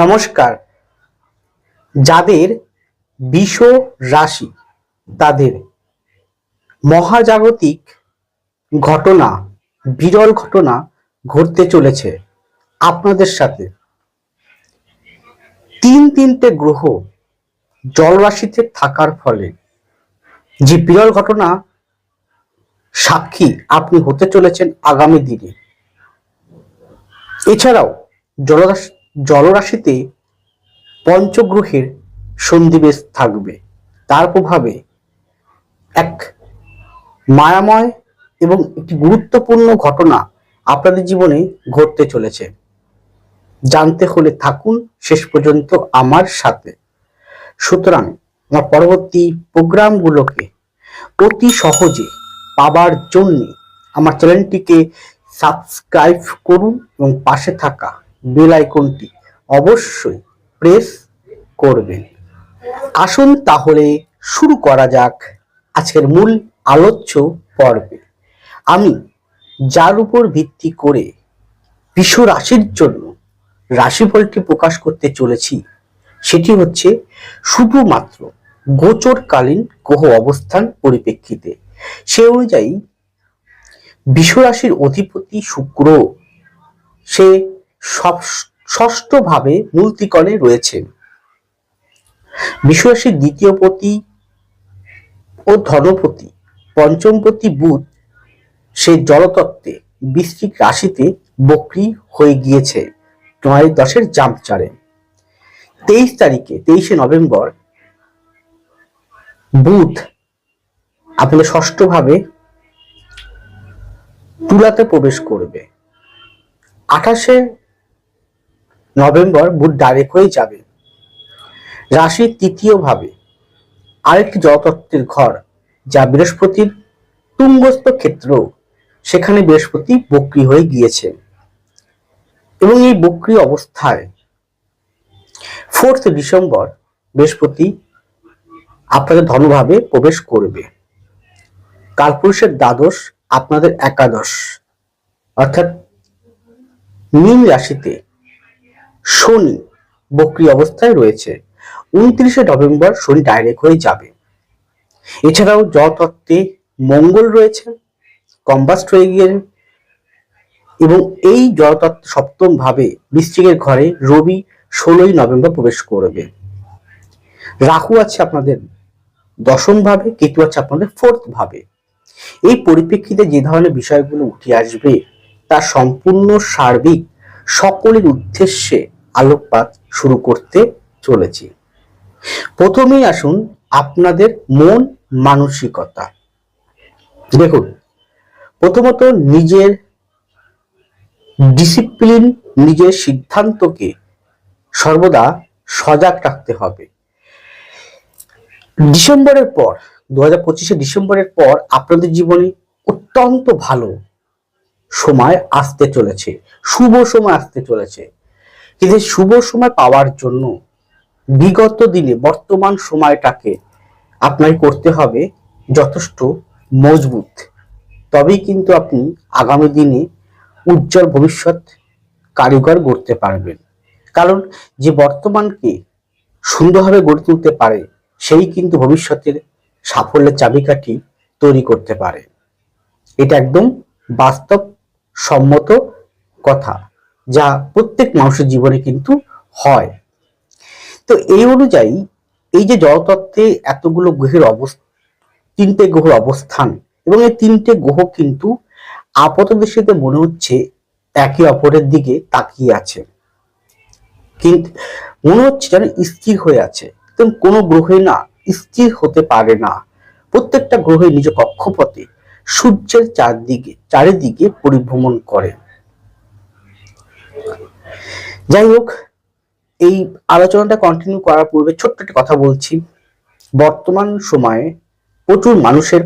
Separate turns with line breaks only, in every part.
নমস্কার। যাদের বিষ রাশি, তাদের মহাজাগতিক ঘটনা, বিরল ঘটনা ঘটতে চলেছে আপনাদের সাথে। তিন তিনটে গ্রহ জলরাশিতে থাকার ফলে যে বিরল ঘটনা সাক্ষী আপনি হতে চলেছেন আগামী দিনে। এছাড়াও জলরাশি জলরাশিতে পঞ্চগ্রহের সন্ধিবেশ থাকবে। তার প্রভাবে এক মায়াময় এবং একটি গুরুত্বপূর্ণ ঘটনা আপনাদের জীবনে ঘটতে চলেছে। জানতে হলে থাকুন শেষ পর্যন্ত আমার সাথে। সুতরাং আমার পরবর্তী প্রোগ্রামগুলোকে অতি সহজে পাবার জন্য আমার চ্যানেলটিকে সাবস্ক্রাইব করুন এবং পাশে থাকা বেল অবশ্যই প্রেস করবেন। আসুন তাহলে শুরু করা যাক আজকের মূল আলোচ্য পর্বে। আমি যার উপর ভিত্তি করে বিশ্ব রাশির জন্য রাশিফলটি প্রকাশ করতে চলেছি, সেটি হচ্ছে শুধুমাত্র গোচরকালীন গ্রহ অবস্থান পরিপ্রেক্ষিতে। সে অনুযায়ী বিশ্বরাশির অধিপতি শুক্র, সে সব ষষ্ঠ ভাবে মূলতিকণে রয়েছে। বিশ্বরাশির দ্বিতীয় পতি ও ধনপতি, পঞ্চমপতি বুধ সে জলতত্ত্বে বৃশ্চিক রাশিতে বক্রি হয়ে গিয়েছে নয় দশের জাম্প জাম্পচারে তেইশ তারিখে, তেইশে নভেম্বর বুধ আপনাদের ষষ্ঠ ভাবে তুলাতে প্রবেশ করবে। আঠাশে নভেম্বর বুধ ডাইরেক্ট হয়ে যাবে। রাশির তৃতীয় ভাবে আরেকটি জলতত্ত্বের ঘর, যা বৃহস্পতির তুঙ্গস্থ ক্ষেত্র, সেখানে বৃহস্পতি বক্রি হয়ে গিয়েছে। এবং এই বক্রি অবস্থায় ফোর্থ ডিসেম্বর বৃহস্পতি আপনাদের ধনভাবে প্রবেশ করবে। কালপুরুষের দ্বাদশ, আপনাদের একাদশ। অর্থাৎ মীন রাশিতে শনি বক্রি অবস্থায় রয়েছে। উনত্রিশে নভেম্বর শনি ডাইরেক্ট হয়ে যাবে। এছাড়াও জতত্ত্বে মঙ্গল রয়েছে, কম্বাস্ট হয়ে গিয়ে এবং এই জলতত্ত্ব সপ্তম ভাবে বৃশ্চিকের ঘরে রবি ষোলোই নভেম্বর প্রবেশ করবে। রাহু আছে আপনাদের দশম ভাবে, কেতু আছে আপনাদের ফোর্থ ভাবে। এই পরিপ্রেক্ষিতে যে ধরনের বিষয়গুলো উঠে আসবে, তা সম্পূর্ণ সার্বিক সকলের উদ্দেশ্যে আলোকপাত শুরু করতে চলেছি। প্রথমেই আসুন আপনাদের মন মানসিকতা। দেখুন, প্রথমত নিজের ডিসিপ্লিন নিজের সিদ্ধান্তকে সর্বদা সজাগ রাখতে হবে। ডিসেম্বরের পর, দু হাজার পঁচিশে ডিসেম্বরের পর আপনাদের জীবনে অত্যন্ত ভালো সময় আসতে চলেছে, শুভ সময় আসতে চলেছে। কিন্তু শুভ সময় পাওয়ার জন্য বিগত দিনে বর্তমান সময়টাকে আপনাকে করতে হবে যথেষ্ট মজবুত। তবেই কিন্তু আপনি আগামী দিনে উজ্জ্বল ভবিষ্যৎ কারিগর গড়তে পারবেন। কারণ যে বর্তমানকে সুন্দরভাবে গড়ে তুলতে পারে, সেই কিন্তু ভবিষ্যতের সাফল্যের চাবিকাঠি তৈরি করতে পারে। এটা একদম বাস্তব সম্মত কথা, যা প্রত্যেক মানুষের জীবনে কিন্তু হয়। তো এই অনুযায়ী এই যে জলতত্ত্বে এতগুলো গ্রহের অবস্থা, তিনটে গ্রহের অবস্থান এবং এই তিনটে গ্রহ কিন্তু আপাত দৃষ্টিতে মনে হচ্ছে একে অপরের দিকে তাকিয়ে আছে। কিন্তু মনে হচ্ছে যেন স্থির হয়ে আছে। কোনো গ্রহে না, স্থির হতে পারে না। প্রত্যেকটা গ্রহে নিজ কক্ষপথে সূর্যের চারদিকে, চারিদিকে পরিভ্রমণ করে। যাই হোক, এই আলোচনাটা কন্টিনিউ করার পূর্বে ছোট্ট একটা কথা বলছি। বর্তমান সময়ে প্রচুর মানুষের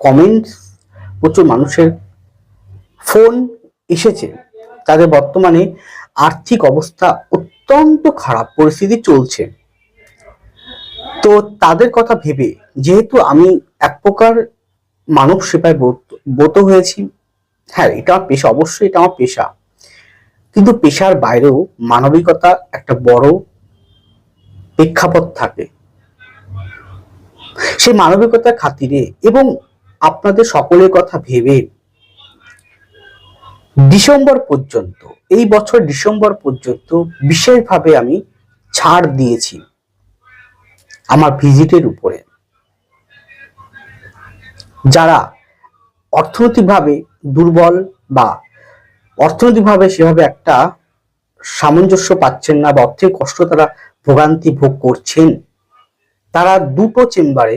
কমেন্টস প্রচুর মানুষের ফোন এসেছে। তাদের বর্তমানে আর্থিক অবস্থা অত্যন্ত খারাপ, পরিস্থিতি চলছে। তো তাদের কথা ভেবে, যেহেতু আমি এক প্রকার মানব সেবায় ব্রত হয়েছি। হ্যাঁ এটা আমার পেশা, অবশ্যই এটা আমার পেশা। কিন্তু পেশার বাইরেও মানবিকতা একটা বড় প্রেক্ষাপট থাকে। সেই মানবিকতার খাতিরে এবং আপনাদের সকলের কথা ভেবে ডিসেম্বর পর্যন্ত, এই বছর ডিসেম্বর পর্যন্ত বিশেষভাবে আমি ছাড় দিয়েছি আমার ভিজিটের উপরে। যারা অর্থনৈতিকভাবে দুর্বল বা অর্থনৈতিকভাবে সেভাবে একটা সামঞ্জস্য পাচ্ছেন না বা অর্থের কষ্ট তারা ভোগান্তি ভোগ করছেন, তারা দুটো চেম্বারে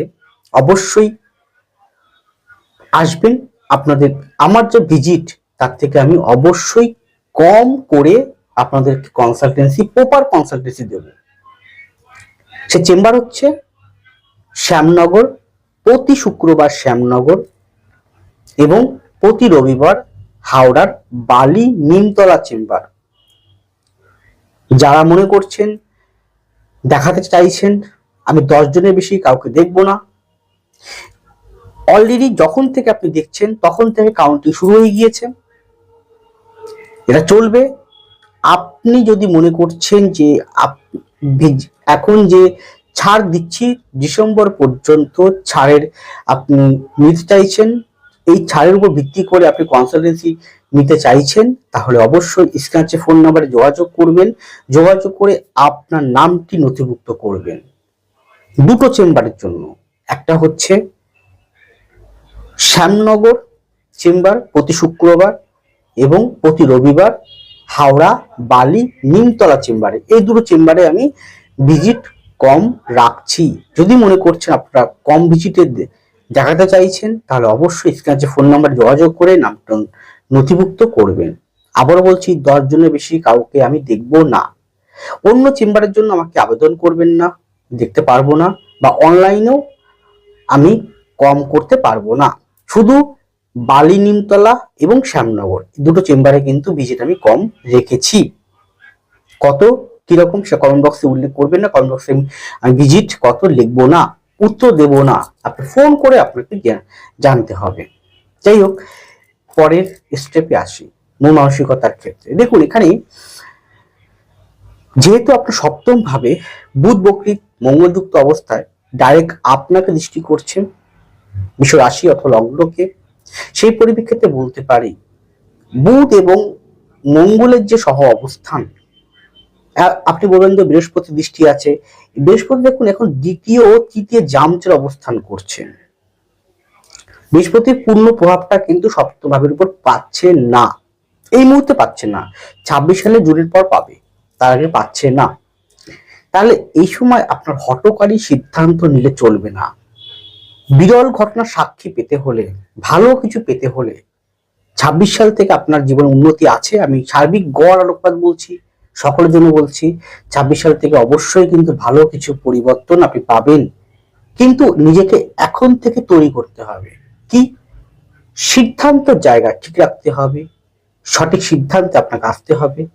অবশ্যই আসবেন। আপনাদের, আমার যে ভিজিট, তার থেকে আমি অবশ্যই কম করে আপনাদেরকে কনসালটেন্সি প্রপার কনসালটেন্সি দেব। সে চেম্বার হচ্ছে শ্যামনগর প্রতি শুক্রবার শ্যামনগর এবং প্রতি রবিবার হাওড়ার বালি নিমতলা চেম্বার। যারা মনে করছেন, দেখাতে চাইছেন, আমি দশ জনের বেশি কাউকে দেখব না। অলরেডি যখন থেকে আপনি দেখছেন, তখন থেকে কাউন্টিং শুরু হয়ে গিয়েছে। এটা চলবে। আপনি যদি মনে করছেন যে এখন যে ছাড় দিচ্ছি ডিসেম্বর পর্যন্ত ছাড়ের। আপনি নিতে চাইছেন, এই ছাড়ের উপর ভিত্তি করে আপনি কনসালটেন্সি নিতে চাইছেন, তাহলে অবশ্যই স্ক্যাচে ফোন নাম্বারে যোগাযোগ করবেন। যোগাযোগ করে আপনার নামটি নথিভুক্ত করবেন। দুটো চেম্বারের জন্য। একটা হচ্ছে শ্যামনগর চেম্বার প্রতি শুক্রবার এবং প্রতি রবিবার হাওড়া, বালি, নিমতলা চেম্বারে এই দুটো চেম্বারে আমি ভিজিট কম রাখছি। যদি মনে করছেন আপনারা কম ভিজিটে দেখাতে চাইছেন, তাহলে অবশ্যই স্ক্যাচে ফোন নাম্বার যোগাযোগ করে নামটা নথিভুক্ত করবেন। আবারও বলছি, দশ জনের বেশি কাউকে আমি দেখব না। অন্য চেম্বারের জন্য আমাকে আবেদন করবেন না, দেখতে পারব না, বা অনলাইনেও আমি কম করতে পারব না। শুধু বালি, নিমতলা এবং শ্যামনগর দুটো চেম্বারে কিন্তু ভিজিট আমি কম রেখেছি। কত? কীরকম, সে কমেন্ট বক্সে উল্লেখ করবেন না কমেন্ট বক্সে আমি ভিজিট কত লিখব না, উত্তর দেব না আপনি ফোন করে আপনাকে জানতে হবে। যাই হোক, পরের স্টেপে আসি, মন মানসিকতার ক্ষেত্রে। দেখুন, এখানে যেহেতু আপনার সপ্তম ভাবে বুধ বকরি মঙ্গলযুক্ত অবস্থায় ডাইরেক্ট আপনাকে দৃষ্টি করছেন বিশ্ব রাশি অথবা লগ্নকে, সেই পরিপ্রেক্ষিতে বলতে পারি, বুধ এবং মঙ্গলের যে সহ অবস্থান আপনি বলবেন যে বৃহস্পতি দৃষ্টি আছে। বৃহস্পতি দেখুন, এখন দ্বিতীয় ও তৃতীয় জামচের অবস্থান করছেন বৃহস্পতির পূর্ণ প্রভাবটা কিন্তু সপ্তম ভাবের উপর পাচ্ছে না। এই মুহূর্তে পাচ্ছে না। ছাব্বিশ সালে জুনের পর পাবে, তার আগে পাচ্ছে না। তাহলে এই সময় আপনার হটকারী সিদ্ধান্ত নিলে চলবে না। বিরল ঘটনার সাক্ষী পেতে হলে, ভালো কিছু পেতে হলে, ছাব্বিশ সাল থেকে আপনার জীবন উন্নতি আছে, আমি সার্বিক গড় আলোকপাত বলছি। সকলের জন্য বলছি, ছাব্বিশ সাল থেকে অবশ্যই কিন্তু ভালো কিছু পরিবর্তন আপনি পাবেন। কিন্তু নিজেকে এখন থেকে তৈরি করতে হবে। কি? সিদ্ধান্ত জায়গা ঠিক রাখতে হবে। সঠিক সিদ্ধান্তে আপনাকে আসতে হবে।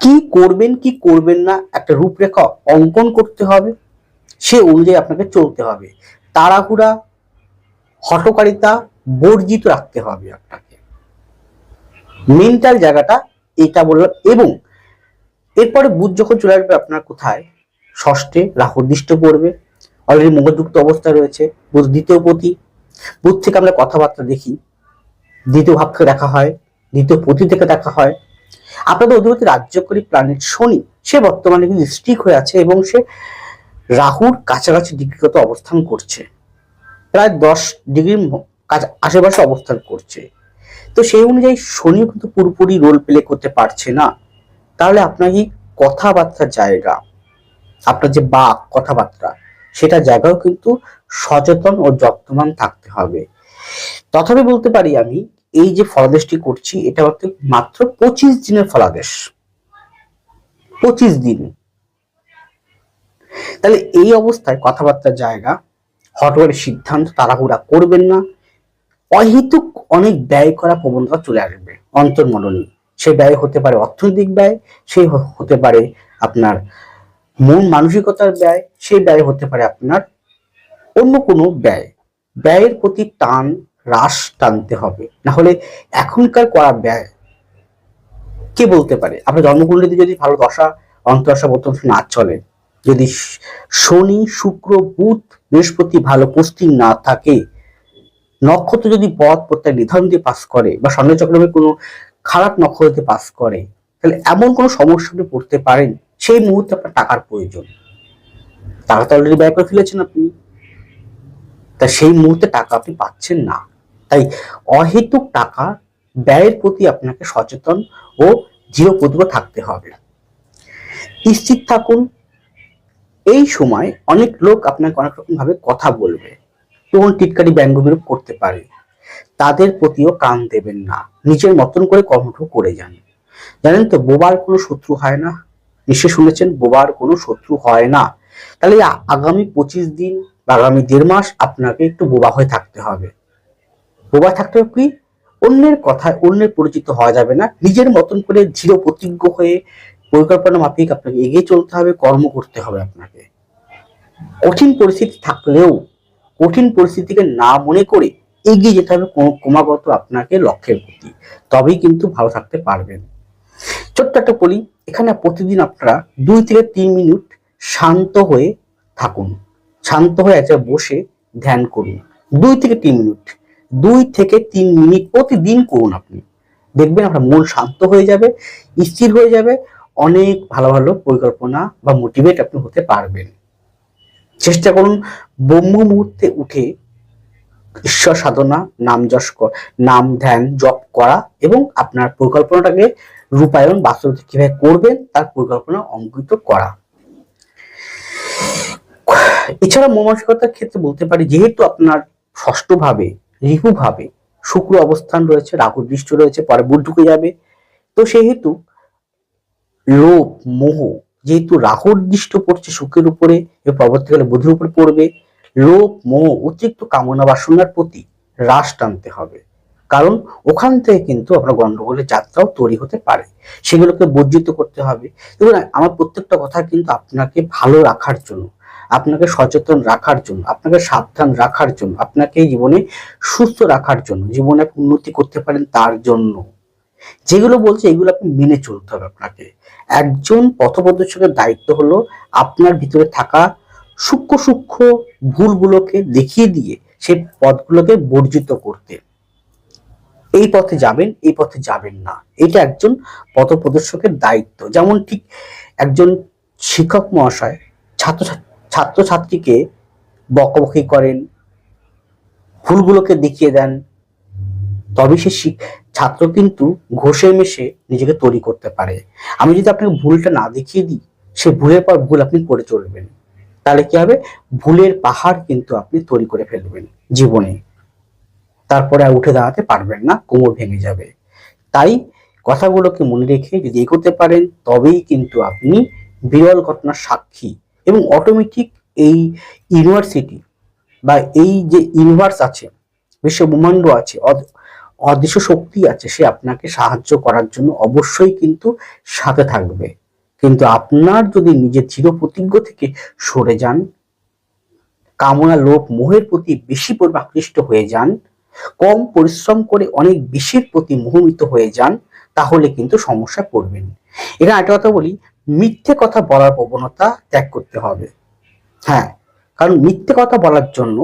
কি করবেন কি করবেন না একটা রূপরেখা অঙ্কন করতে হবে। সে অনুযায়ী আপনাকে চলতে হবে। তাড়াহুড়া হটকারিতা বর্জিত রাখতে হবে আপনাকে। মেন্টাল জায়গাটা এটা বললাম। এবং এরপরে বুধ যখন চলে আসবে আপনার কোথায়? ষষ্ঠে রাহু দৃষ্ট পড়বে। অলরেডি মঙ্গলযুক্ত অবস্থা রয়েছে। বুধ দ্বিতীয় পতি। বুধ থেকে আমরা কথাবার্তা দেখি। দ্বিতীয় ভাবকে দেখা হয়। দ্বিতীয় পতি থেকে দেখা হয়। আপনাদের অধিপতি রাজ্যকরী প্ল্যানেট শনি, সে বর্তমানে কিন্তু স্ট্রিক হয়ে আছে এবং সে রাহুর কাছাকাছি ডিগ্রিগত অবস্থান করছে। প্রায় দশ ডিগ্রির আশেপাশে অবস্থান করছে। তো সেই অনুযায়ী শনিও কিন্তু পুরোপুরি রোল প্লে করতে পারছে না। তাহলে আপনার এই কথাবার্তার জায়গা, আপনার যে বাক, কথাবার্তা, সেটা জায়গাও কিন্তু সচেতন ও যত্নবান থাকতে হবে। তথাপি বলতে পারি আমি, এই যে ফলাদেশটি করছি, এটা হচ্ছে মাত্র পঁচিশ দিনের ফলাদেশ। পঁচিশ দিন। তাহলে এই অবস্থায় কথাবার্তার জায়গা হটওয়ারের সিদ্ধান্ত তাড়াহুড়া করবেন না অহেতুক অনেক ব্যয় করা প্রবণতা চলে আসবে অন্তর্মননী। সে ব্যয় হতে পারে অর্থনৈতিক ব্যয়, সে হতে পারে আপনার মন মানসিকতার ব্যয় সেই ব্যয় হতে পারে আপনার অন্য কোনো ব্যয়। ব্যয়ের প্রতি টান, হ্রাস টানতে হবে। না হলে এখনকার করা ব্যয় কে বলতে পারে? আপনার জন্মকুণ্ডলীতে যদি ভালো দশা, অন্তর্দশা বর্তমান না চলে, যদি শনি, শুক্র, বুধ, বৃহস্পতি ভালো পোস্টিং না থাকে নক্ষত্র যদি পথ প্রত্যেক নিধন দিয়ে পাস করে বা স্বর্ণচক্রমে কোনো খারাপ নক্ষত্র দিয়ে পাস করে, তাহলে এমন কোনো সমস্যা আপনি পড়তে পারেন, সেই মুহূর্তে আপনার টাকার প্রয়োজন। টাকা তো অলরেডি ব্যয় করে ফেলেছেন আপনি। তা সেই মুহূর্তে টাকা আপনি পাচ্ছেন না। তাই অহেতুক টাকা ব্যয়ের প্রতি আপনাকে সচেতন ও দৃঢ় প্রতিজ্ঞ থাকতে হবে। স্থির থাকুন, এই সময় অনেক লোক আপনাকে অনেক রকম ভাবে কথা বলবে। তখন টিটকারি ব্যঙ্গ বিরূপ করতে পারে। তাদের প্রতিও কান দেবেন না। নিজের মতন করে কর্মটুকু করে যান। জানেন তো, বোবার কোনো শত্রু হয় না। নিশ্চয় শুনেছেন, বোবার কোনো শত্রু হয় না। তাহলে আগামী পঁচিশ দিন আগামী দেড় মাস আপনাকে একটু বোবা হয়ে থাকতে হবে। বোবা থাকতে হবে কি? অন্যের কথায় অন্যের পরিচিত হওয়া যাবে না। নিজের মতন করে দৃঢ় প্রতিজ্ঞ হয়ে পরিকল্পনা মাফিক আপনাকে এগিয়ে চলতে হবে, কর্ম করতে হবে আপনাকে। কঠিন পরিস্থিতি থাকলেও কঠিন পরিস্থিতিকে না মনে করে এগিয়ে যেতে হবে ক্রম- ক্রমাগত আপনাকে লক্ষ্যের প্রতি। তবেই কিন্তু ভালো থাকতে পারবেন। ছোট্ট একটা বলি এখানে প্রতিদিন আপনারা দুই থেকে তিন মিনিট শান্ত হয়ে থাকুন। শান্ত হয়ে জায়গায় বসে ধ্যান করুন। দুই থেকে তিন মিনিট। দুই থেকে তিন মিনিট প্রতিদিন করুন আপনি। দেখবেন আপনার মন শান্ত হয়ে যাবে, স্থির হয়ে যাবে, অনেক ভালো ভালো পরিকল্পনা বা মোটিভেট আপনি হতে পারবেন। চেষ্টা করুন ব্রহ্ম মুহূর্তে উঠে ঈশ্বর সাধনা, নাম যশ নাম ধ্যান, জপ করা এবং আপনার পরিকল্পনাটাকে রূপায়ণ বাস্তবে কীভাবে করবেন তার পরিকল্পনা অঙ্কিত করা। এছাড়া মনমানসিকতার ক্ষেত্রে বলতে পারি, যেহেতু আপনার ষষ্ঠ ভাবে রিপু ভাবে শুক্র অবস্থান রয়েছে, রাহু দৃষ্ট রয়েছে, পরে বুধ ঢুকে যাবে, তো সেহেতু লোভ, মোহ যেহেতু রাহুর দৃষ্ট পড়ছে শুক্রের উপরে পরবর্তীকালে বুধের উপরে পড়বে, লোভ, মোহ, অতিরিক্ত কামনা বাসনার প্রতি হ্রাস টানতে হবে। কারণ ওখান থেকে কিন্তু আপনার গন্ডগোলের যাত্রাও তৈরি হতে পারে। সেগুলোকে বর্জিত করতে হবে। দেখুন, আমার প্রত্যেকটা কথা কিন্তু আপনাকে ভালো রাখার জন্য, আপনাকে সচেতন রাখার জন্য, আপনাকে সাবধান রাখার জন্য, আপনাকে জীবনে সুস্থ রাখার জন্য, জীবনে উন্নতি করতে পারেন তার জন্য। যেগুলো বলছে এগুলো আপনি মেনে চলতে হবে আপনাকে। একজন পথপ্রদর্শকের দায়িত্ব হলো আপনার ভিতরে থাকা সূক্ষ্ম সূক্ষ্ম ভুলগুলোকে দেখিয়ে দিয়ে সেই পথগুলোকে বর্জিত করতে। এই পথে যাবেন, এই পথে যাবেন না। এটা একজন পথপ্রদর্শকের দায়িত্ব। যেমন ঠিক একজন শিক্ষক মহাশয় ছাত্র, ছাত্রছাত্রীকে বকাবকি করেন, ভুলগুলোকে দেখিয়ে দেন তবে সে ছাত্র কিন্তু ঘষে মেশে নিজেকে তৈরি করতে পারে। আমি যদি আপনাকে ভুলটা না দেখিয়ে দিই, সে ভুলের পর ভুল আপনি করে চলবেন। তাহলে কি হবে? ভুলের পাহাড় কিন্তু আপনি তৈরি করে ফেলবেন জীবনে। তারপরে আর উঠে দাঁড়াতে পারবেন না, কোমর ভেঙে যাবে। তাই কথাগুলোকে মনে রেখে যদি এগোতে পারেন, তবেই কিন্তু আপনি বিরল ঘটনার সাক্ষী এবং অটোমেটিক এই ইউনিভার্সিটি বা এই যে ইউনিভার্স আছে, বিশ্ব ব্রহ্মাণ্ড আছে অদৃশ্য শক্তি আছে, সে আপনাকে সাহায্য করার জন্য অবশ্যই কিন্তু সাথে থাকবে। কিন্তু আপনার যদি নিজের চির প্রতিজ্ঞ থেকে সরে যান, কামনা লোভ মোহের প্রতি বেশি পরিমাণ আকৃষ্ট হয়ে যান, কম পরিশ্রম করে অনেক বেশির প্রতি মোহিত হয়ে যান, তাহলে কিন্তু সমস্যা পড়বেন। এখানে একটা কথা বলি, মিথ্যে কথা বলার প্রবণতা ত্যাগ করতে হবে। হ্যাঁ কারণ মিথ্যে কথা বলার জন্য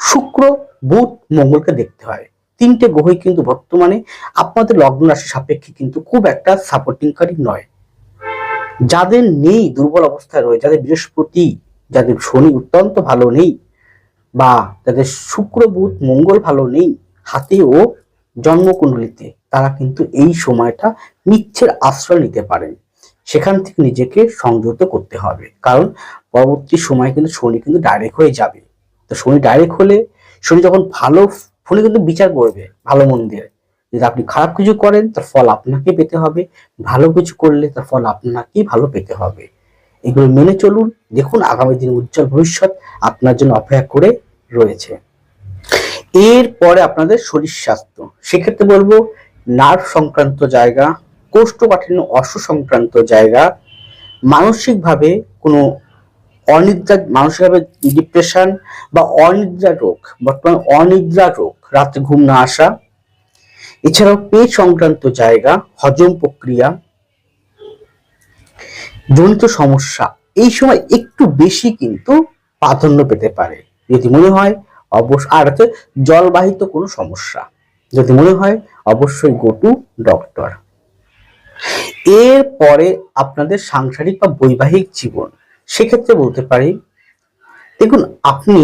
শুক্র, বুধ, মঙ্গলকে দেখতে হয়। তিনটে গ্রহই কিন্তু বর্তমানে আপনাদের লগ্ন রাশি সাপেক্ষে কিন্তু খুব একটা সাপোর্টিংকারী নয়। যাদের নেই, দুর্বল অবস্থায় রয়েছে যাদের বৃহস্পতি, যাদের শনি অত্যন্ত ভালো নেই বা যাদের শুক্র, বুধ, মঙ্গল ভালো নেই, হাতে ও জন্মকুণ্ডলিতে, তারা কিন্তু এই সময়টা মিথ্যের আশ্রয় নিতে পারেন। সেখান থেকে নিজেকে সংযত করতে হবে। কারণ পরবর্তী সময় কিন্তু শনি কিন্তু ডাইরেক্ট হয়ে যাবে। তো শনি ডাইরেক্ট হলে, শনি যখন ভালো ফোনে কিন্তু বিচার করবে ভালো মন্দিরে যদি আপনি খারাপ কিছু করেন, তার ফল আপনাকে পেতে হবে। ভালো কিছু করলে তার ফল আপনাকেই ভালো পেতে হবে। এগুলো মেনে চলুন। দেখুন আগামী দিন উজ্জ্বল ভবিষ্যৎ আপনার জন্য অপেক্ষা করে রয়েছে। এরপরে আপনাদের শরীর স্বাস্থ্য। সেক্ষেত্রে বলব নার্ভ সংক্রান্ত জায়গা, কোষ্ঠকাঠিন্য, অশ্ব সংক্রান্ত জায়গা, মানসিকভাবে কোনো অনিদ্রা মানসিকভাবে ডিপ্রেশন বা অনিদ্রা রোগ, বর্তমানে অনিদ্রা রোগ, রাতে ঘুম না আসা। এছাড়াও পেট সংক্রান্ত জায়গা, হজম প্রক্রিয়া, জনিত সমস্যা, এই সময় একটু বেশি কিন্তু প্রাধান্য পেতে পারে। যদি মনে হয় অবশ্য আর হচ্ছে জলবাহিত কোনো সমস্যা, যদি মনে হয় অবশ্যই গো টু ডক্টর এরপরে আপনাদের সাংসারিক বা বৈবাহিক জীবন সেক্ষেত্রে বলতে পারি, দেখুন, আপনি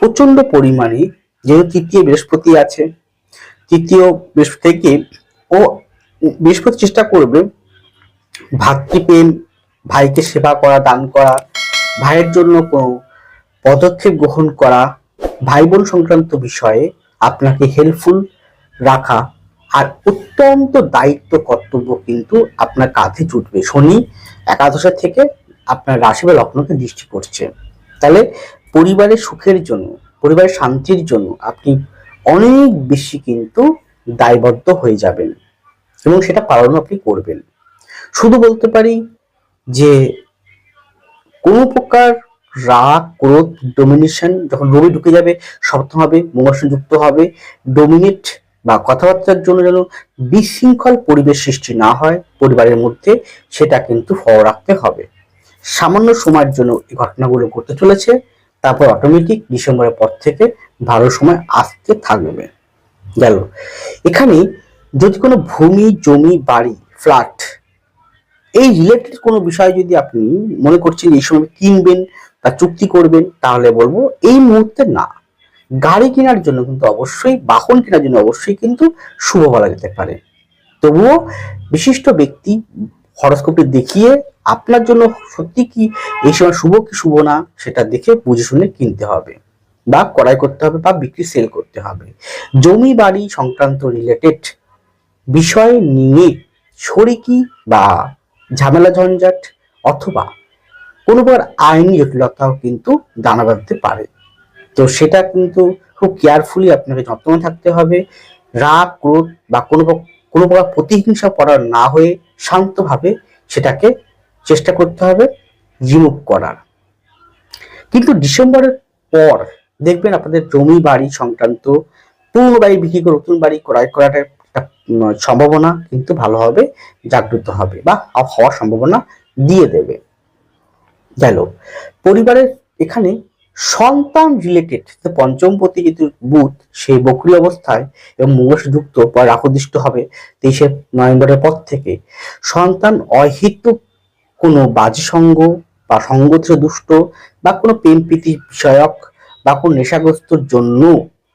প্রচণ্ড পরিমাণে যেহেতু তৃতীয় বৃহস্পতি আছে, তৃতীয় বৃহস্পতি থেকে ও বৃহস্পতি চেষ্টা করবে ভাতৃপ্রেম ভাইকে সেবা করা, দান করা, ভাইয়ের জন্য কোনো পদক্ষেপ গ্রহণ করা ভাই বোন সংক্রান্ত বিষয়ে আপনাকে হেল্পফুল রাখা আর অত্যন্ত দায়িত্ব কর্তব্য কিন্তু আপনার কাঁধে জুটবে। শনি একাদশের থেকে আপনার রাশি বা লগ্নকে দৃষ্টি করছে তাহলে পরিবারের সুখের জন্য, পরিবারের শান্তির জন্য আপনি অনেক বেশি কিন্তু দায়বদ্ধ হয়ে যাবেন এবং সেটা পালন আপনি করবেন। শুধু বলতে পারি যে কোনো প্রকার রাগ, ক্রোধ ডোমিনেশন যখন রবি ঢুকে যাবে সপ্তম হবে মঙ্গল যুক্ত হবে ডোমিনেট বা কথাবার্তার জন্য যেন বিশৃঙ্খল পরিবেশ সৃষ্টি না হয় পরিবারের মধ্যে, সেটা কিন্তু ফলো রাখতে হবে। সামান্য সময়ের জন্য এই ঘটনাগুলো ঘটতে চলেছে। তারপর অটোমেটিক ডিসেম্বরের পর থেকে ভালো সময় আসতে থাকবে। গেল। এখানে যদি কোনো ভূমি, জমি, বাড়ি ফ্ল্যাট এই রিলেটেড কোনো বিষয় যদি আপনি মনে করছেন এই সময় কিনবেন বা চুক্তি করবেন, তাহলে বলব এই মুহূর্তে না। গাড়ি কেনার জন্য কিন্তু অবশ্যই, বাহন কেনার জন্য অবশ্যই কিন্তু শুভ বলা যেতে পারে। তবুও বিশিষ্ট ব্যক্তি হরস্কোপটি দেখিয়ে আপনার জন্য সত্যি কি এই সময় শুভ কি শুভ না সেটা দেখে বুঝে শুনে কিনতে হবে বা ক্রয় করতে হবে বা বিক্রি সেল করতে হবে। জমি বাড়ি সংক্রান্ত রিলেটেড বিষয় নিয়ে শরিকি বা ঝামেলা ঝঞ্ঝাট অথবা কোনো প্রকার আইনি জটিলতাও কিন্তু দানা বাঁধতে পারে। তো সেটা কিন্তু খুব কেয়ারফুলি আপনাকে যত্ন থাকতে হবে। রাগ, ক্রোধ বা কোনো কোনো প্রকার প্রতিহিংসা করার না হয়ে শান্তভাবে সেটাকে চেষ্টা করতে হবে রিমুভ করার। কিন্তু ডিসেম্বরের পর দেখবেন আপনাদের জমি বাড়ি সংক্রান্ত বাড়ি বিক্রি করে, নতুন বাড়ি ক্রয় করার একটা সম্ভাবনা কিন্তু ভালোভাবে জাগ্রত হবে বা হওয়ার সম্ভাবনা দিয়ে দেবে। গেল পরিবারের এখানে সন্তান রিলেটেড পঞ্চমপতি কিন্তু বুধ সেই বকরি অবস্থায় এবং যুক্ত বা রাহুদৃষ্ট হবে তেইশে নভেম্বরের পর থেকে সন্তান অহেতুক কোনো বাজে সঙ্গ বা সঙ্গ দুষ্ট বা কোনো প্রেম প্রীতি বিষয়ক বা কোনো নেশাগ্রস্তর জন্য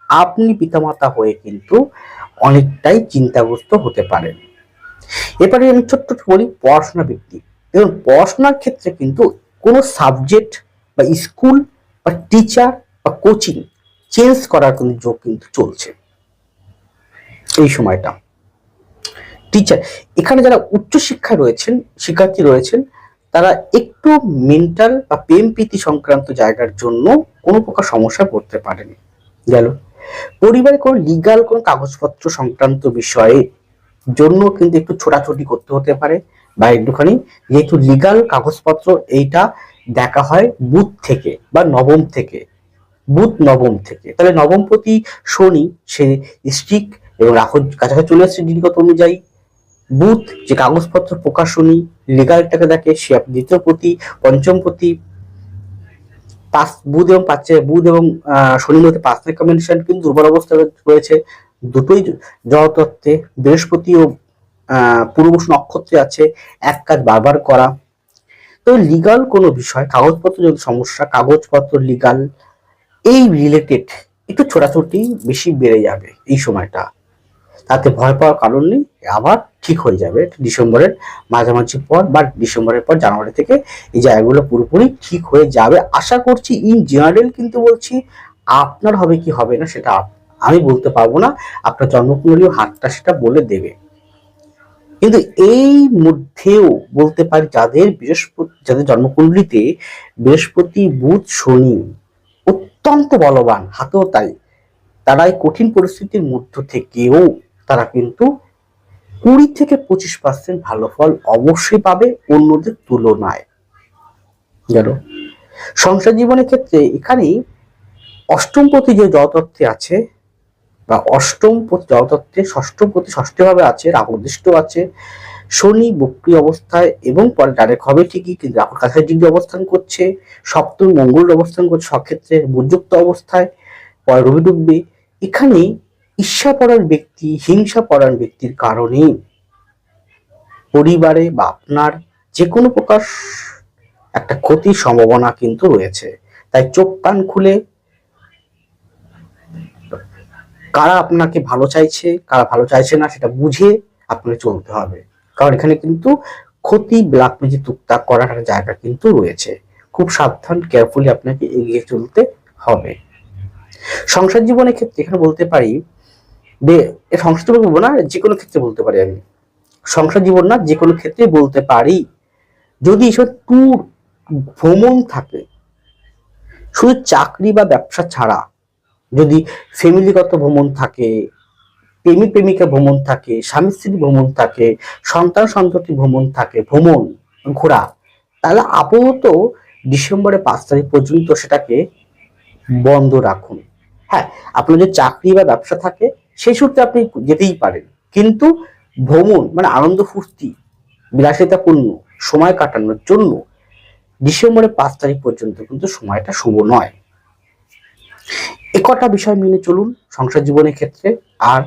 আপনি পিতামাতা হয়ে কিন্তু অনেকটাই চিন্তাগ্রস্ত হতে পারেন। এবারে আমি ছোট্ট বলি পড়াশোনা ব্যক্তি এবং পড়াশোনার ক্ষেত্রে কিন্তু কোনো সাবজেক্ট বা স্কুল বা টিচার বা কোচিং চেঞ্জ করার কিন্তু যোগ কিন্তু চলছে। এই সময়টা। টিচার এখানে যারা উচ্চশিক্ষায় রয়েছেন, শিক্ষার্থী রয়েছেন, তারা একটু মেন্টাল বা প্রেম প্রীতি সংক্রান্ত জায়গার জন্য কোনো প্রকার সমস্যা পড়তে পারেনি। গেল। পরিবারে কোনো লিগাল কোনো কাগজপত্র সংক্রান্ত বিষয়ে জন্য কিন্তু একটু ছোটাছুটি করতে হতে পারে বা একটুখানি যেহেতু লিগাল কাগজপত্র এইটা দেখা হয় বুথ থেকে বা নবম থেকে, বুধ নবম থেকে। তাহলে নবমপতি শনি সে স্ট্রিক এবং রাহু কাছাকাছি চলে আসছে দিনগত অনুযায়ী। বুথ যে কাগজপত্র প্রকাশনী লিগালটাকে দেখে, সে দ্বিতীয় পতি পঞ্চম পতি পাঁচ বুধ এবং পাঁচে বুধ এবং শনির মধ্যে পাঁচ রেকমেন্ডেশন কিন্তু দুর্বল অবস্থা রয়েছে। দুটোই জড়তত্ত্বে বৃহস্পতি ও পূর্বশ নক্ষত্রে আছে, এক কাজ বারবার করা। তো লিগাল কোনো বিষয়, কাগজপত্র যদি সমস্যা, কাগজপত্র লিগাল এই রিলেটেড একটু ছোটাছুটি বেশি বেড়ে যাবে এই সময়টা। তাতে ভয় পাওয়ার কারণ নেই, আবার ঠিক হয়ে যাবে। ডিসেম্বরের মাঝামাঝি পর বা ডিসেম্বরের পর জানুয়ারি থেকে এই জায়গাগুলো পুরোপুরি ঠিক হয়ে যাবে। আশা করছি ইন জেনারেল কিন্তু বলছি, আপনার হবে কি হবে না সেটা আমি বলতে পারব না, আপনার জন্মকুণ্ডলীয় হাতটা সেটা বলে দেবে। কিন্তু এই মধ্যেও বলতে পারি যাদের বৃহস্পতি যাদের জন্মকুণ্ডলিতে বৃহস্পতি, বুধ, শনি অত্যন্ত বলবান, হাতেও তাই তারা এই কঠিন পরিস্থিতির মধ্য থেকেও তারা কিন্তু কুড়ি থেকে পঁচিশ পার্সেন্ট ভালো ফল অবশ্যই পাবে অন্যদের তুলনায়। গেল সংসার জীবনের ক্ষেত্রে এখানে অষ্টম প্রতি যে জতত্ত্বে আছে বা অষ্টম প্রতি জলতত্ত্বে ষষ্ঠম প্রতি ষষ্ঠভাবে আছে রাহুদৃষ্ট আছে, শনি বক্রি অবস্থায় এবং পরে ডাইরেক্ট হবে ঠিকই কিন্তু রাহুর কাছাকাছি ডিগ্রি অবস্থান করছে, সপ্তম মঙ্গল অবস্থান করছে সক্ষেত্রে বুযুক্ত অবস্থায়, পরে রবি ডুববে এখানে ঈর্ষাপরায়ণ ব্যক্তি, হিংসাপরায়ণ ব্যক্তির কারণে পরিবারে বা আপনার যে কোনো প্রকার একটা ক্ষতির সম্ভাবনা কিন্তু রয়েছে। তাই চোখ কান খুলে কারা আপনাকে ভালো চাইছে, কারা ভালো চাইছে না সেটা বুঝে আপনাকে চলতে হবে। কারণ এখানে কিন্তু ক্ষতি ব্ল্যাক ম্যাজিক টুকটাক করার একটা জায়গা কিন্তু রয়েছে। খুব সাবধান কেয়ারফুলি আপনাকে এগিয়ে চলতে হবে। সংসার জীবনের ক্ষেত্রে এখানে বলতে পারি সংসার জীবন বলব না যে কোনো ক্ষেত্রে বলতে পারি আমি। সংসার জীবন না যে কোনো ক্ষেত্রে বলতে পারি। যদি এসব ট্যুর ভ্রমণ থাকে, শুধু চাকরি বা ব্যবসা ছাড়া, যদি ফ্যামিলিগত ভ্রমণ থাকে প্রেমিক প্রেমিকা ভ্রমণ থাকে স্বামী স্ত্রী ভ্রমণ থাকে সন্তান সন্ততি ভ্রমণ থাকে, ভ্রমণ, ঘোরা, তাহলে আপাতত ডিসেম্বরের পাঁচ তারিখ পর্যন্ত সেটাকে বন্ধ রাখুন। হ্যাঁ আপনার যে চাকরি বা ব্যবসা থাকে সেই সূত্রে আপনি যেতেই পারেন। কিন্তু ভ্রমণ মানে আনন্দ ফুর্তি বিলাসিতাপূর্ণ সময় কাটানোর জন্য ডিসেম্বরের পাঁচ তারিখ পর্যন্ত কিন্তু সময়টা শুভ নয়। এ কটা বিষয় মেনে চলুন সংসার জীবনের ক্ষেত্রে। আর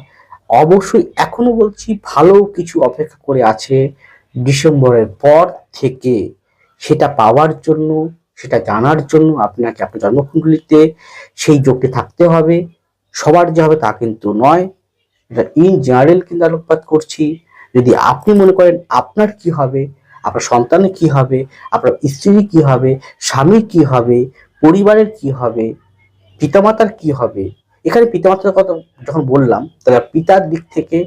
অবশ্যই এখনও বলছি, ভালো কিছু অপেক্ষা করে আছে ডিসেম্বরের পর থেকে। সেটা পাওয়ার জন্য, সেটা জানার জন্য আপনাকে আপনার জন্মকুণ্ডলিতে সেই যোগটি থাকতে হবে। সবার যে হবে তা কিন্তু নয়। এটা ইন জেনারেল কিন্তু আলোকপাত করছি। যদি আপনি মনে করেন আপনার কি হবে, আপনার সন্তানের কি হবে, আপনার স্ত্রীর কি হবে, স্বামীর কি হবে, পরিবারের কি হবে, পিতামাতার কি হবে, এখানে পিতামাতার কথা যখন বললাম, তাহলে পিতার দিক থেকে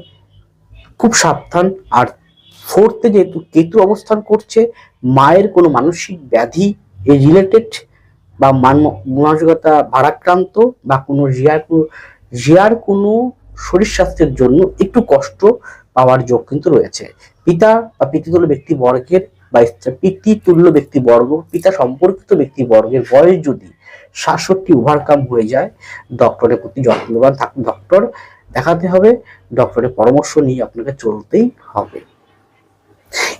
খুব সাবধান। আর ফোর্থে যেহেতু কেতু অবস্থান করছে, মায়ের কোনো মানসিক ব্যাধি এ রিলেটেড বা মান- মানসিকতা ভারাক্রান্ত বা কোনো রিয়ার কোনো রিয়ার কোনো শরীর স্বাস্থ্যের জন্য একটু কষ্ট পাওয়ার যোগ কিন্তু রয়েছে। পিতা বা পিতৃতুল্য ব্যক্তিবর্গের বা পিতৃতুল্য ব্যক্তিবর্গ, পিতা সম্পর্কিত ব্যক্তিবর্গের বয়স যদি সাতষট্টি ওভারকাম হয়ে যায়, ডক্টরের প্রতি যত্নবান থাক, ডক্টর দেখাতে হবে, ডক্টরের পরামর্শ নিয়ে আপনাকে চলতেই হবে।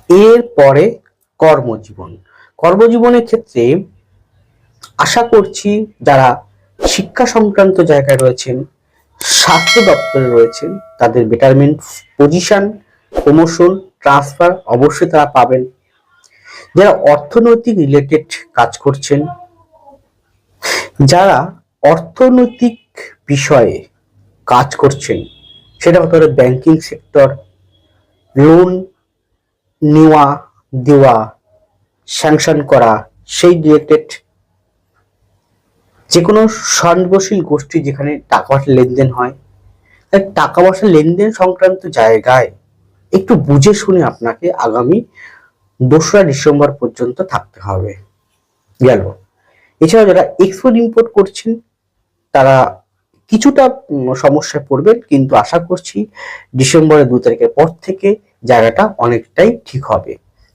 এরপরে কর্মজীবন। কর্মজীবনের ক্ষেত্রে আশা করছি যারা শিক্ষা সংক্রান্ত জায়গায় রয়েছেন, স্বাস্থ্য দপ্তরে রয়েছেন, তাদের বেটারমেন্ট পজিশন প্রমোশন ট্রান্সফার অবশ্যই তারা পাবেন। যারা অর্থনৈতিক রিলেটেড কাজ করছেন, যারা অর্থনৈতিক বিষয়ে কাজ করছেন, সেটা হতে পারে ব্যাংকিং সেক্টর লোন নেওয়া, দেওয়া স্যাংশন করা, সেই রিলেটেড যে কোনো স্বনির্ভরশীল গোষ্ঠী যেখানে টাকা পয়সা লেনদেন হয়, তাই টাকা পয়সা লেনদেন সংক্রান্ত জায়গায় একটু বুঝে শুনে আপনাকে আগামী দোসরা ডিসেম্বর পর্যন্ত থাকতে হবে। গেল। এছাড়া যারা এক্সপোর্ট ইম্পোর্ট করছেন, তারা কিছুটা সমস্যায় পড়বেন, কিন্তু আশা করছি ডিসেম্বরের দু তারিখের পর থেকে জায়গাটা অনেকটাই ঠিক হবে।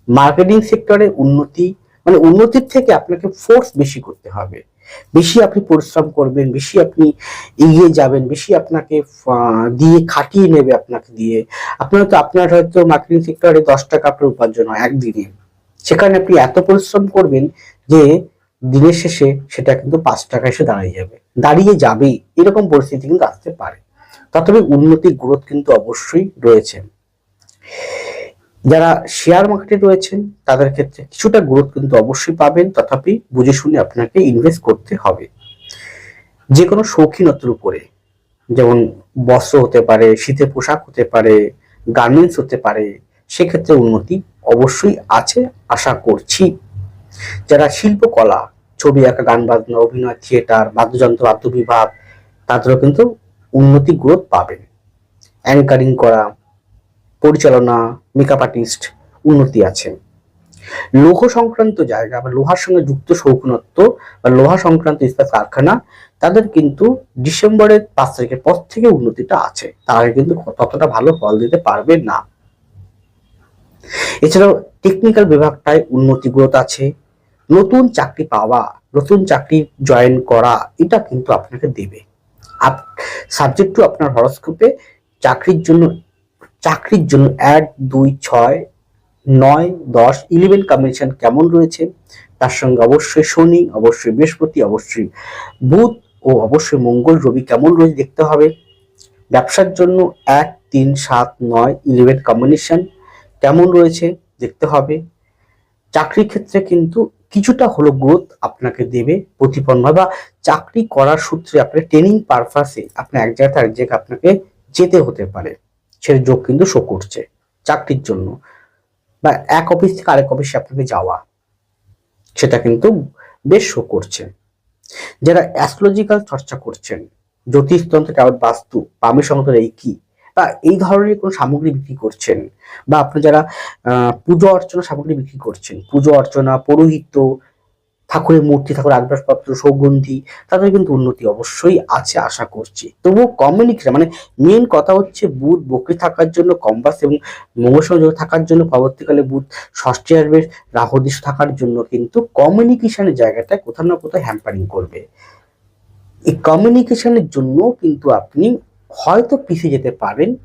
মার্কেটিং সেক্টরে উন্নতি মানে উন্নতির থেকে আপনাকে ফোর্স বেশি করতে হবে। বেশি আপনি পরিশ্রম করবেন, বেশি আপনি এগিয়ে যাবেন, বেশি আপনাকে দিয়ে খাটিয়ে নেবে আপনাকে দিয়ে। আপনার তো, আপনার হয়তো মার্কেটিং সেক্টরে দশ টাকা আপনার উপার্জন হয় একদিনে। সেখানে আপনি এত পরিশ্রম করবেন যে দিনের শেষে সেটা কিন্তু পাঁচ টাকা এসে দাঁড়িয়ে যাবে। দাঁড়িয়ে যাবেই। এরকম পরিস্থিতি কিন্তু আসতে পারে। তথাপি উন্নতি গ্রোথ কিন্তু অবশ্যই রয়েছে। যারা শেয়ার মার্কেটে রয়েছেন, তাদের ক্ষেত্রে কিছুটা গ্রোথ কিন্তু অবশ্যই পাবেন। তথাপি বুঝে শুনে আপনাকে ইনভেস্ট করতে হবে। যে কোনো শৌখিনতার উপরে, যেমন বস্ত্র হতে পারে শীতের পোশাক হতে পারে গার্মেন্টস হতে পারে, সেক্ষেত্রে উন্নতি অবশ্যই আছে আশা করছি। যারা শিল্পকলা, ছবি আঁকা, গান বাজনা, অভিনয় থিয়েটার বাদ্যযন্ত্র বাদ্য বিভাগ তাদেরও কিন্তু উন্নতি গ্রোথ পাবেন। অ্যাঙ্কারিং করা পরিচালনা মেকআপ আর্টিস্ট উন্নতি আছে লৌহ সংক্রান্ত জায়গা বা লোহার সঙ্গে যুক্ত শৌখিনত্ব বা লোহা সংক্রান্ত ইস্পাত কারখানা, তাদের কিন্তু ডিসেম্বরের পাঁচ তারিখের পর থেকে উন্নতিটা আছে। তারা কিন্তু ততটা ভালো ফল দিতে পারবে না। এছাড়াও টেকনিক্যাল বিভাগটায় উন্নতি গ্রোথ আছে। নতুন চাকরি পাওয়া, নতুন চাকরি জয়েন করা, এটা কিন্তু আপনাকে দেবে। সাবজেক্ট টু আপনার হরস্কোপে চাকরির জন্য চাকরির জন্য এক, দুই, ছয়, নয়, দশ ইলেভেন কম্বিনেশন কেমন রয়েছে? তার সঙ্গে অবশ্যই শনি, অবশ্যই বৃহস্পতি, অবশ্যই বুধ ও অবশ্যই মঙ্গল, রবি কেমন রয়েছে দেখতে হবে। ব্যবসার জন্য এক, তিন, সাত, নয় ইলেভেন কম্বিনেশন কেমন রয়েছে দেখতে হবে। চাকরির ক্ষেত্রে কিন্তু কিছুটা হলো গ্রোথ আপনাকে দেবে প্রতিপন্ন বা চাকরি করার সূত্রে আপনার ট্রেনিং পারপাসে আপনি এক জায়গা থেকে আরেক জায়গায় আপনাকে যেতে হতে পারে। সেটা যোগ কিন্তু শো করছে চাকরির জন্য। বা এক অফিস থেকে আরেক অফিসে আপনাকে যাওয়া, সেটা কিন্তু বেশ শো করছে। যারা অ্যাস্ট্রোলজিক্যাল চর্চা করছেন, জ্যোতিষতন্ত্র কেমন বাস্তু, পামি সংতর এই কি, বা এই ধরনের কোনো সামগ্রী বিক্রি করছেন, বা আপনি যারা পুজো অর্চনা সামগ্রী বিক্রি করছেন, পুজো অর্চনা, পৌরোহিত্য ঠাকুরের মূর্তি ঠাকুরের আসবাবপত্র, সৌগন্ধি, তাদের কিন্তু উন্নতি অবশ্যই আছে আশা করছি। তবুও কমিউনিকেশন মানে মেন কথা হচ্ছে বুধ বকরি থাকার জন্য কম্বাস এবং মঙ্গল থাকার জন্য পরবর্তীকালে বুধ ষষ্ঠী আসবে রাহু দিশ থাকার জন্য কিন্তু কমিউনিকেশনের জায়গাটা কোথাও না কোথাও হ্যাম্পারিং করবে। এই কমিউনিকেশনের জন্য কিন্তু আপনি হয়তো পিছিয়ে যেতে পারেন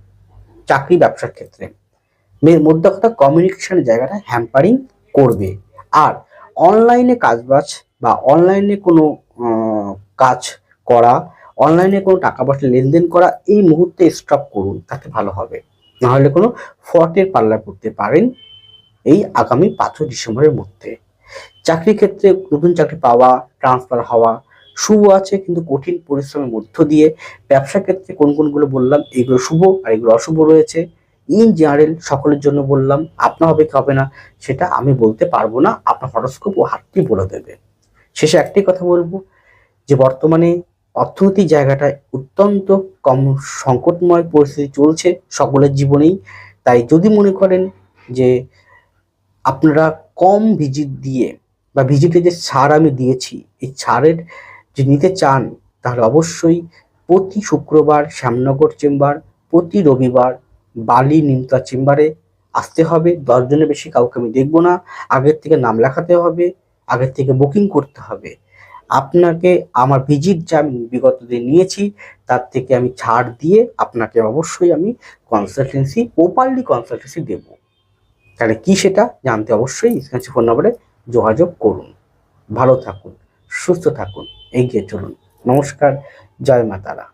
চাকরি ব্যবসার ক্ষেত্রে। মেয়ের মধ্যে কথা কমিউনিকেশনের জায়গাটা হ্যাম্পারিং করবে। আর অনলাইনে কাজবাজ বা অনলাইনে কোনো কাজ করা, অনলাইনে কোনো টাকা পয়সা লেনদেন করা, এই মুহূর্তে স্টপ করুন, তাতে ভালো হবে। নাহলে কোনো ফ্রডের পাল্লায় পড়তে পারেন এই আগামী পাঁচই ডিসেম্বরের মধ্যে। চাকরি ক্ষেত্রে নতুন চাকরি পাওয়া ট্রান্সফার হওয়া, শুভ আছে কিন্তু কঠিন পরিশ্রমের মধ্য দিয়ে ব্যবসা ক্ষেত্রে কোন কোনগুলো বললাম, এগুলো শুভ আর এগুলো অশুভ রয়েছে। ইন জেনারেল সকলের জন্য বললাম আপনার হবে কি হবে না? সেটা আমি বলতে পারব না। আপনার হরস্কোপ ও হাতটি বলে দেবে। শেষে একটাই কথা বলব, যে বর্তমানে অর্থনৈতিক জায়গাটায় অত্যন্ত কম সংকটময় পরিস্থিতি চলছে সকলের জীবনেই। তাই যদি মনে করেন যে আপনারা কম ভিজিট দিয়ে বা ভিজিটে যে ছাড় আমি দিয়েছি, এই ছাড়ের যে নিতে চান, তাহলে অবশ্যই প্রতি শুক্রবার শ্যামনগর চেম্বার, প্রতি রবিবার বালি নিমতা চেম্বারে আসতে হবে। দশজনের বেশি কাউকে আমি দেখব না। আগের থেকে নাম লেখাতে হবে। আগের থেকে বুকিং করতে হবে। আপনাকে আমার ভিজিট যা আমি বিগত দিন নিয়েছি, তার থেকে আমি ছাড় দিয়ে আপনাকে অবশ্যই আমি কনসালটেন্সি প্রপারলি কনসালটেন্সি দেব। তাহলে কি সেটা? জানতে অবশ্যই স্ক্রিনে ফোন নম্বরে যোগাযোগ করুন। ভালো থাকুন, সুস্থ থাকুন, এগিয়ে চলুন। নমস্কার, জয় মা তারা